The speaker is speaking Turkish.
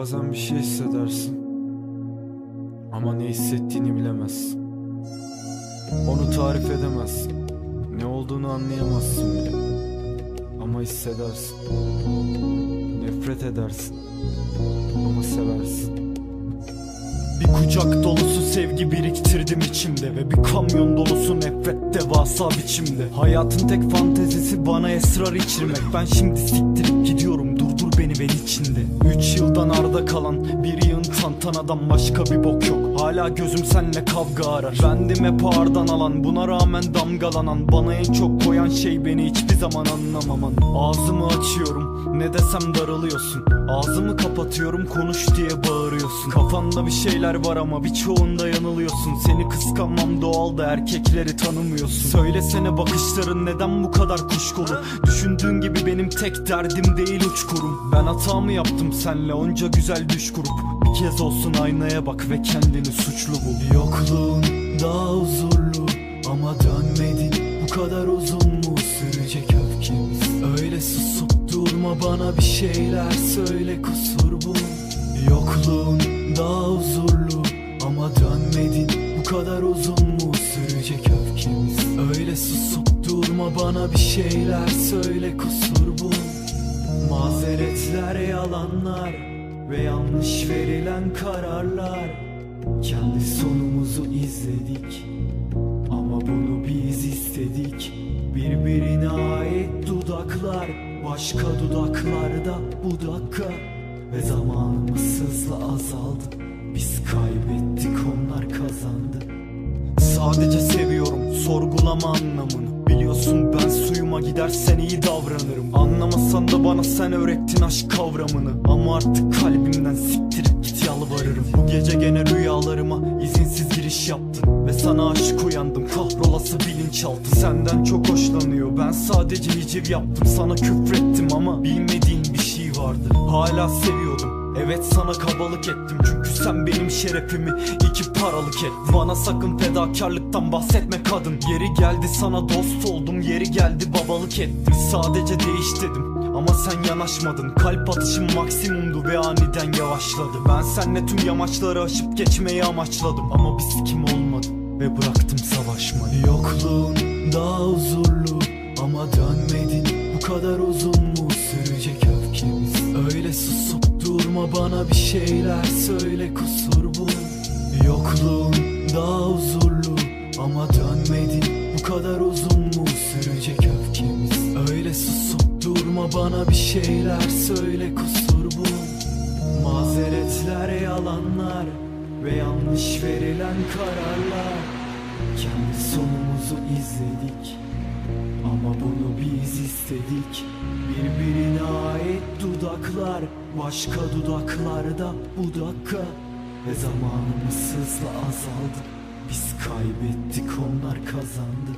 Bazen bir şey hissedersin. Ama ne hissettiğini bilemezsin. Onu tarif edemezsin. Ne olduğunu anlayamazsın bile. Ama hissedersin. Nefret edersin. Ama seversin. Bir kucak dolusu sevgi biriktirdim içimde Ve bir kamyon dolusu nefret devasa biçimde Hayatın tek fantezisi bana esrar içirmek Ben şimdi siktirip gidiyorum durdur beni ben içinde. Üç yıldan arda kalan bir yığın tantanadan başka bir bok yok. Hala gözüm senle kavga arar. Bendim hep ağırdan alan buna rağmen damgalanan Bana en çok koyan şey beni hiçbir zaman anlamaman. Ağzımı açıyorum ne desem darılıyorsun Ağzımı kapatıyorum konuş diye bağırıyorsun. Kafanda bir şeyler var ama birçoğunda yanılıyorsun. Seni kıskanmam doğal da erkekleri tanımıyorsun. Söylesene bakışların neden bu kadar kuşkulu? Düşündüğün gibi benim tek derdim değil uçkurum Ben hata mı yaptım senle? Onca güzel düş kurup Bir kez olsun aynaya bak ve kendini suçlu bul. Yokluğun daha huzurlu ama dönmedin. Bu kadar uzun mu sürecek öfkemiz? Öyle susup durma bana bir şeyler söyle kusur bu. Yokluğun daha huzurlu ama dönmedin. Bu kadar uzun mu sürecek öfkemiz? Öyle susup durma bana bir şeyler söyle kusur bu. Mazeretler yalanlar ve yanlış verilen kararlar. Kendi sonumuzu izledik ama bunu biz istedik. Birbirine ait dudaklar Başka dudaklarda bu dakika Ve zamanımız hızla azaldı. Biz kaybettik onlar kazandı. Sadece seviyorum sorgulama anlamını. Biliyorsun ben suyuma gidersen iyi davranırım. Anlamasan da bana sen öğrettin aşk kavramını. Ama artık kalbimden siktirip git yalvarırım. Bu gece gene rüyalarıma izinsiz giriş yaptın. Ve sana aşık uyandım kahrolası bilinçaltı Senden çok hoşlanıyor. Ben sadece hiciv yaptım Sana küfrettim ama bilmediğin bir şey vardı. Hala seviyordum. Evet sana kabalık ettim. Çünkü sen benim şerefimi iki paralık ettin Bana sakın fedakarlıktan bahsetme kadın. Yeri geldi sana dost oldum yeri geldi babalık ettim. Sadece değiş dedim ama sen yanaşmadın. Kalp atışım maksimumdu ve aniden yavaşladı. Ben senle tüm yamaçları aşıp geçmeyi amaçladım Ama bir sikim olmadı ve bıraktım savaşmayı. Yokluğun daha huzurlu ama dönmedin. Bu kadar uzun mu sürecek öfkemiz? Öyle susup durma bana bir şeyler söyle kusur bu. Yokluğun daha huzurlu ama dönmedin. Bu kadar uzun mu sürecek öfkemiz? Öyle susup durma bana bir şeyler söyle kusur bu. Mazeretler yalanlar ve yanlış verilen kararlar sonumuzu izledik. Ama bunu biz istedik. Birbirine ait dudaklar Başka dudaklarda bu dakika. Ve zamanımız hızla azaldı. Biz kaybettik onlar kazandı